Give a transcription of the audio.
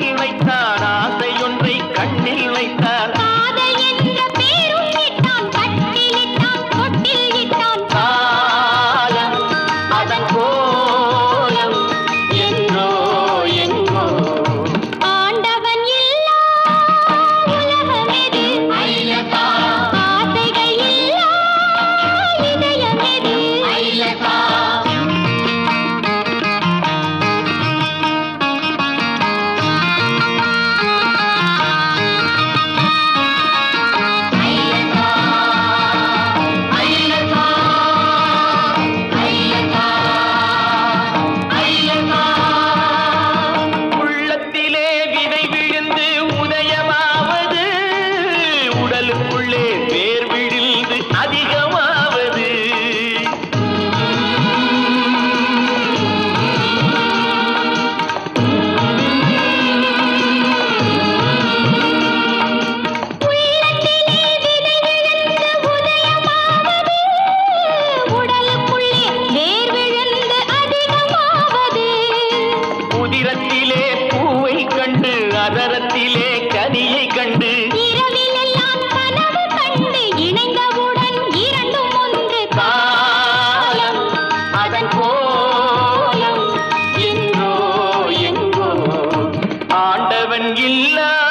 விழி అధికం அவன் இல்லா.